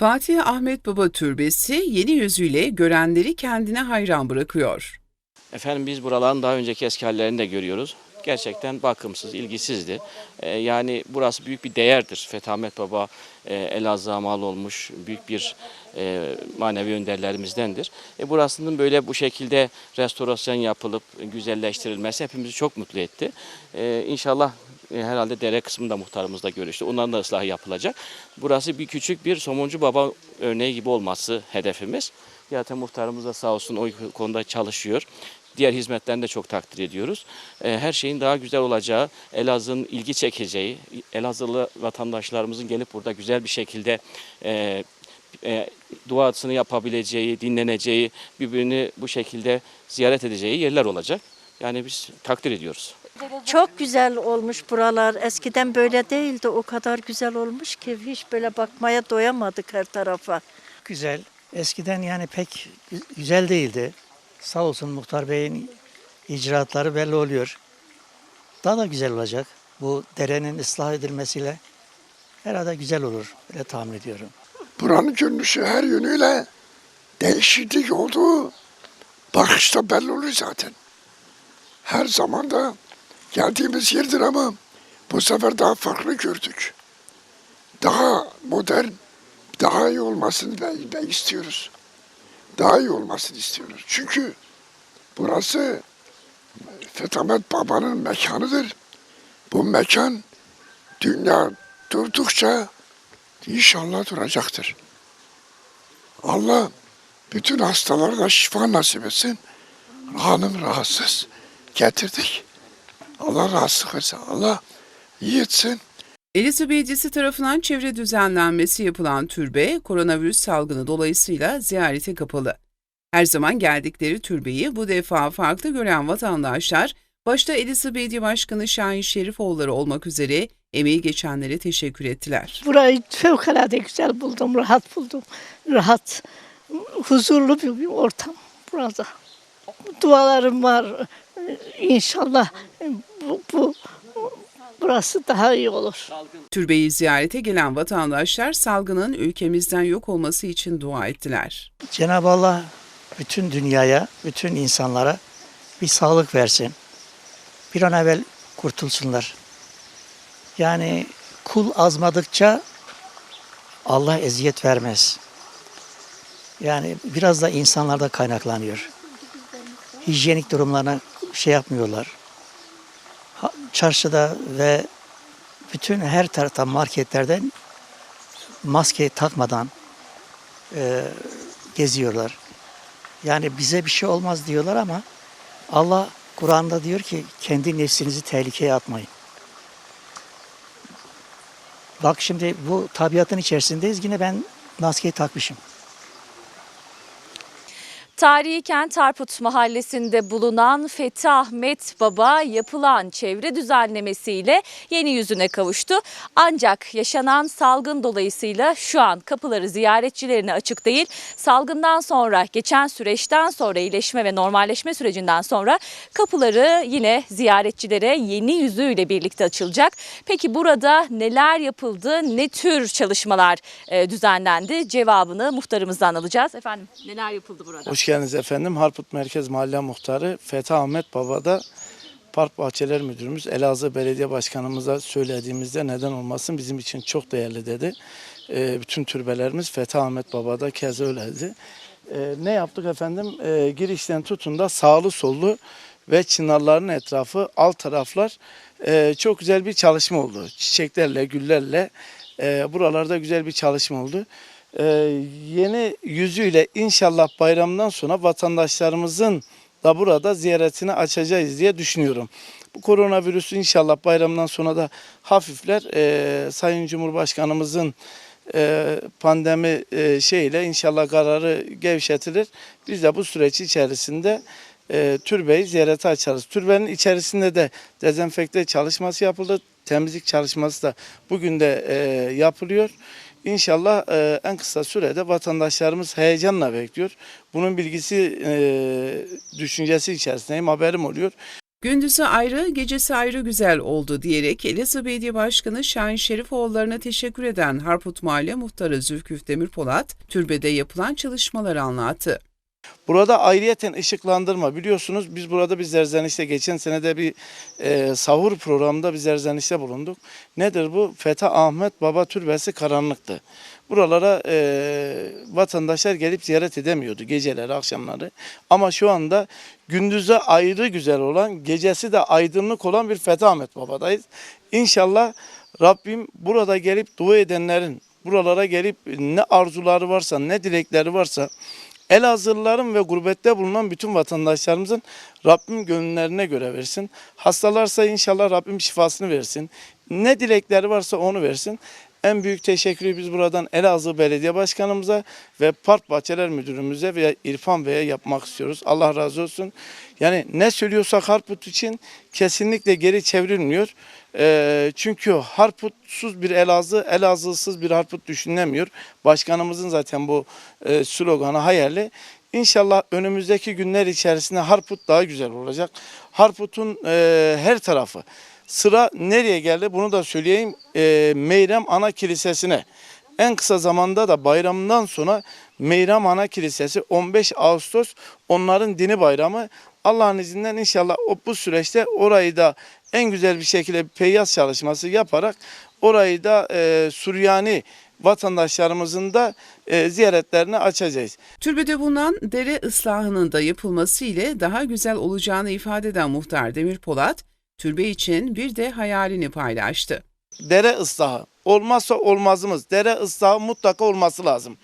Fatih Ahmet Baba Türbesi yeni yüzüyle görenleri kendine hayran bırakıyor. Efendim biz buraların daha önceki eski hallerini de görüyoruz. Gerçekten bakımsız, ilgisizdi. Ee, yani burası büyük bir değerdir. Fethi Ahmet Baba e, Elazığ'a mal olmuş büyük bir e, manevi önderlerimizdendir. E, burasının böyle bu şekilde restorasyon yapılıp güzelleştirilmesi hepimizi çok mutlu etti. E, inşallah herhalde dere kısmında muhtarımızla görüştü. Onların da ıslahı yapılacak. Burası bir küçük bir Somuncu Baba örneği gibi olması hedefimiz. Zaten muhtarımız da sağ olsun o konuda çalışıyor. Diğer hizmetlerini de çok takdir ediyoruz. E, Her şeyin daha güzel olacağı, Elazığ'ın ilgi çekeceği, Elazığlı vatandaşlarımızın gelip burada güzel bir şekilde e, e, duasını yapabileceği, dinleneceği, birbirini bu şekilde ziyaret edeceği yerler olacak. Yani biz takdir ediyoruz. Çok güzel olmuş buralar. Eskiden böyle değildi. O kadar güzel olmuş ki hiç böyle bakmaya doyamadık her tarafa. güzel. Eskiden yani pek gü- güzel değildi. Sağ olsun Muhtar Bey'in icraatları belli oluyor. Daha da güzel olacak. Bu derenin ıslah edilmesiyle herhalde güzel olur. Öyle tahmin ediyorum. Buranın görünüşü her yönüyle değişiklik olduğu bakışta belli oluyor zaten. Her zaman da geldiğimiz yerdir ama bu sefer daha farklı gördük. Daha modern, daha iyi olmasını da, da istiyoruz. Daha iyi olmasını istiyoruz. Çünkü burası Fethamet Baba'nın mekanıdır. Bu mekan dünya durdukça İnşallah duracaktır. Allah bütün hastalara şifa nasip etsin. Hanım rahatsız. Getirdik. Allah rahatsızlık versin. Allah iyi etsin. Elazığ Belediyesi tarafından çevre düzenlenmesi yapılan türbe koronavirüs salgını dolayısıyla ziyarete kapalı. Her zaman geldikleri türbeyi bu defa farklı gören vatandaşlar başta Elazığ Belediye Başkanı Şahin Şerifoğulları olmak üzere emeği geçenlere teşekkür ettiler. Burayı fevkalade güzel buldum, rahat buldum. Rahat, huzurlu bir, bir ortam burada. Dualarım var. İnşallah bu, bu burası daha iyi olur. Türbeyi ziyarete gelen vatandaşlar salgının ülkemizden yok olması için dua ettiler. Cenab-ı Allah bütün dünyaya, bütün insanlara bir sağlık versin. Bir an evvel kurtulsunlar. Yani kul azmadıkça Allah eziyet vermez. Yani biraz da insanlarda kaynaklanıyor. Hijyenik durumlarına şey yapmıyorlar. Çarşıda ve bütün her tarafta marketlerden maske takmadan e, geziyorlar. Yani bize bir şey olmaz diyorlar ama Allah Kur'an'da diyor ki kendi nefsinizi tehlikeye atmayın. Bak şimdi bu tabiatın içerisindeyiz. Yine ben maskeyi takmışım. Tarihi kent Harput mahallesinde bulunan Fethi Ahmet Baba yapılan çevre düzenlemesiyle yeni yüzüne kavuştu. Ancak yaşanan salgın dolayısıyla şu an kapıları ziyaretçilerine açık değil. Salgından sonra geçen süreçten sonra iyileşme ve normalleşme sürecinden sonra kapıları yine ziyaretçilere yeni yüzüyle birlikte açılacak. Peki burada neler yapıldı, ne tür çalışmalar e, düzenlendi cevabını muhtarımızdan alacağız. Efendim neler yapıldı burada? Hoş geldiniz efendim. Harput Merkez Mahalle Muhtarı Fethi Ahmet Baba'da Park Bahçeler Müdürümüz Elazığ Belediye Başkanımıza söylediğimizde neden olmasın bizim için çok değerli dedi. Ee, bütün türbelerimiz Fethi Ahmet Baba'da kez öyleydi. Ee, ne yaptık efendim? Ee, girişten tutun da sağlı sollu ve çınarların etrafı alt taraflar e, çok güzel bir çalışma oldu. Çiçeklerle, güllerle e, buralarda güzel bir çalışma oldu. Ee, yeni yüzüyle inşallah bayramdan sonra vatandaşlarımızın da burada ziyaretini açacağız diye düşünüyorum. Bu koronavirüs inşallah bayramdan sonra da hafifler. Ee, Sayın Cumhurbaşkanımızın e, pandemi e, şeyle inşallah kararı gevşetilir. Biz de bu süreç içerisinde e, türbeyi ziyarete açarız. Türbenin içerisinde de dezenfekte çalışması yapıldı. Temizlik çalışması da bugün de e, yapılıyor. İnşallah e, en kısa sürede vatandaşlarımız heyecanla bekliyor. Bunun bilgisi, e, düşüncesi içerisindeyim, haberim oluyor. Gündüzü ayrı, gecesi ayrı güzel oldu diyerek Elazığ Belediye Başkanı Şahin Şerifoğulları'na teşekkür eden Harput Mahalle Muhtarı Zülküf Demirpolat, türbede yapılan çalışmaları anlattı. Burada ayrıyeten ışıklandırma biliyorsunuz biz burada bir zerzenişte geçen senede bir e, sahur programında bir zerzenişte bulunduk. Nedir bu? Fetha Ahmet Baba Türbesi karanlıktı. Buralara e, vatandaşlar gelip ziyaret edemiyordu geceleri akşamları. Ama şu anda gündüze ayrı güzel olan gecesi de aydınlık olan bir Fetha Ahmet Baba'dayız. İnşallah Rabbim burada gelip dua edenlerin buralara gelip ne arzuları varsa ne dilekleri varsa Elazığlıların ve gurbette bulunan bütün vatandaşlarımızın Rabbim gönüllerine göre versin. Hastalarsa inşallah Rabbim şifasını versin. Ne dilekleri varsa onu versin. En büyük teşekkürü biz buradan Elazığ Belediye Başkanımıza ve Park Bahçeler Müdürümüze ve İrfan Bey'e yapmak istiyoruz. Allah razı olsun. Yani ne söylüyorsak Harput için kesinlikle geri çevrilmiyor. Ee, çünkü Harputsuz bir Elazığ, Elazığsız bir Harput düşünülemiyor. Başkanımızın zaten bu e, sloganı hayali. İnşallah önümüzdeki günler içerisinde Harput daha güzel olacak. Harput'un e, her tarafı. Sıra nereye geldi bunu da söyleyeyim. E, Meyrem Ana Kilisesi'ne. En kısa zamanda da bayramından sonra Meyrem Ana Kilisesi 15 Ağustos onların dini bayramı. Allah'ın izniyle inşallah o, bu süreçte orayı da en güzel bir şekilde peyyaz çalışması yaparak orayı da e, Süryani vatandaşlarımızın da e, ziyaretlerini açacağız. Türbede bulunan dere ıslahının da yapılması ile daha güzel olacağını ifade eden muhtar Demir Polat, türbe için bir de hayalini paylaştı. Dere ıslahı olmazsa olmazımız. Dere ıslahı mutlaka olması lazım.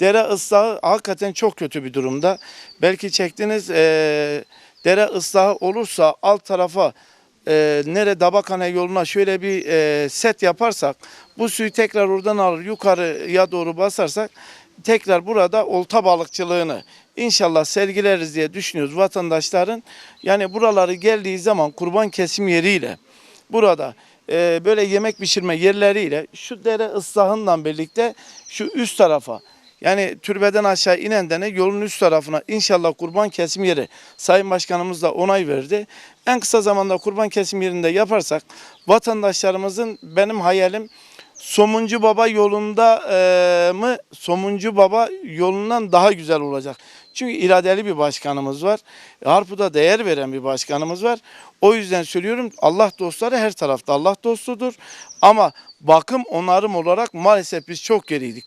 Dere ıslahı hakikaten çok kötü bir durumda. Belki çektiğiniz e, dere ıslahı olursa alt tarafa e, nere Dabakane yoluna şöyle bir e, set yaparsak bu suyu tekrar oradan alır yukarıya doğru basarsak tekrar burada olta balıkçılığını inşallah sergileriz diye düşünüyoruz vatandaşların. Yani buraları geldiği zaman kurban kesim yeriyle burada e, böyle yemek pişirme yerleriyle şu dere ıslahından birlikte şu üst tarafa yani türbeden aşağı inenden de yolun üst tarafına inşallah kurban kesim yeri Sayın Başkanımız da onay verdi. En kısa zamanda kurban kesim yerinde yaparsak vatandaşlarımızın benim hayalim Somuncu Baba yolunda e, mı Somuncu Baba yolundan daha güzel olacak. Çünkü iradeli bir başkanımız var. Harpu'da değer veren bir başkanımız var. O yüzden söylüyorum Allah dostları her tarafta Allah dostudur. Ama bakım onarım olarak maalesef biz çok geriydik.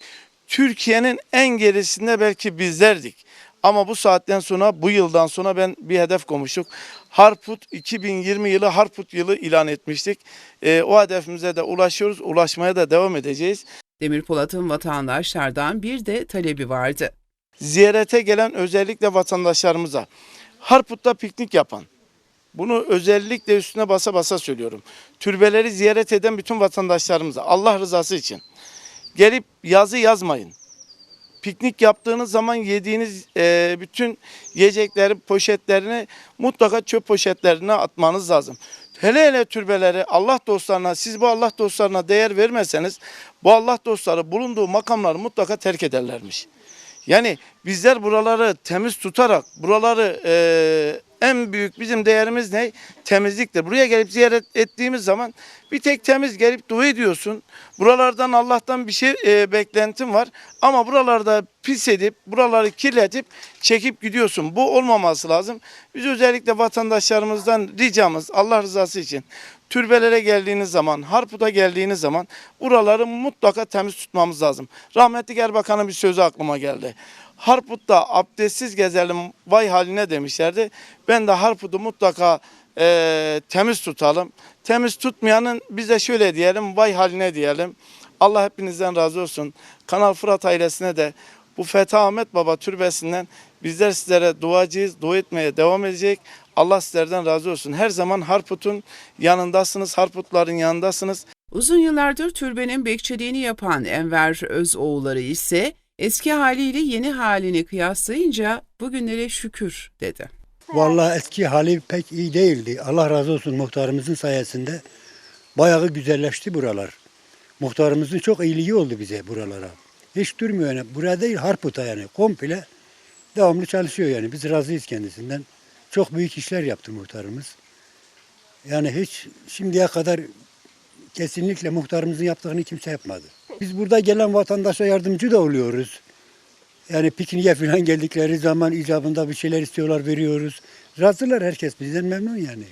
Türkiye'nin en gerisinde belki bizlerdik. Ama bu saatten sonra bu yıldan sonra ben bir hedef koymuştuk. Harput 2020 yılı Harput yılı ilan etmiştik. Ee, o hedefimize de ulaşıyoruz. Ulaşmaya da devam edeceğiz. Demir Polat'ın vatandaşlardan bir de talebi vardı. Ziyarete gelen özellikle vatandaşlarımıza Harput'ta piknik yapan bunu özellikle üstüne basa basa söylüyorum. Türbeleri ziyaret eden bütün vatandaşlarımıza Allah rızası için gelip yazı yazmayın. Piknik yaptığınız zaman yediğiniz e, bütün yiyecekleri poşetlerini mutlaka çöp poşetlerine atmanız lazım. Hele hele türbeleri Allah dostlarına siz bu Allah dostlarına değer vermezseniz bu Allah dostları bulunduğu makamları mutlaka terk ederlermiş. Yani bizler buraları temiz tutarak buraları e, en büyük bizim değerimiz ne? Temizliktir. Buraya gelip ziyaret ettiğimiz zaman bir tek temiz gelip dua ediyorsun. Buralardan Allah'tan bir şey e, beklentin var. Ama buralarda pis edip, buraları kirletip çekip gidiyorsun. Bu olmaması lazım. Biz özellikle vatandaşlarımızdan ricamız Allah rızası için türbelere geldiğiniz zaman, Harput'a geldiğiniz zaman buraları mutlaka temiz tutmamız lazım. Rahmetli Erbakan'ın bir sözü aklıma geldi. Harput'ta abdestsiz gezelim vay haline demişlerdi. Ben de Harput'u mutlaka e, temiz tutalım. Temiz tutmayanın bize şöyle diyelim vay haline diyelim. Allah hepinizden razı olsun. Kanal Fırat ailesine de bu Fethi Ahmet Baba türbesinden bizler sizlere duacıyız. Dua etmeye devam edecek. Allah sizlerden razı olsun. Her zaman Harput'un yanındasınız. Harputların yanındasınız. Uzun yıllardır türbenin bekçiliğini yapan Enver Özoğulları ise eski haliyle yeni halini kıyaslayınca bugünlere şükür dedi. Vallahi eski hali pek iyi değildi. Allah razı olsun muhtarımızın sayesinde bayağı güzelleşti buralar. Muhtarımızın çok iyiliği oldu bize buralara. Hiç durmuyor yani. Buraya değil Harput'a yani. Komple devamlı çalışıyor yani. Biz razıyız kendisinden. Çok büyük işler yaptı muhtarımız. Yani hiç şimdiye kadar kesinlikle muhtarımızın yaptığını kimse yapmadı. Biz burada gelen vatandaşa yardımcı da oluyoruz. Yani pikniğe falan geldikleri zaman icabında bir şeyler istiyorlar veriyoruz. Razılar herkes bizden memnun yani.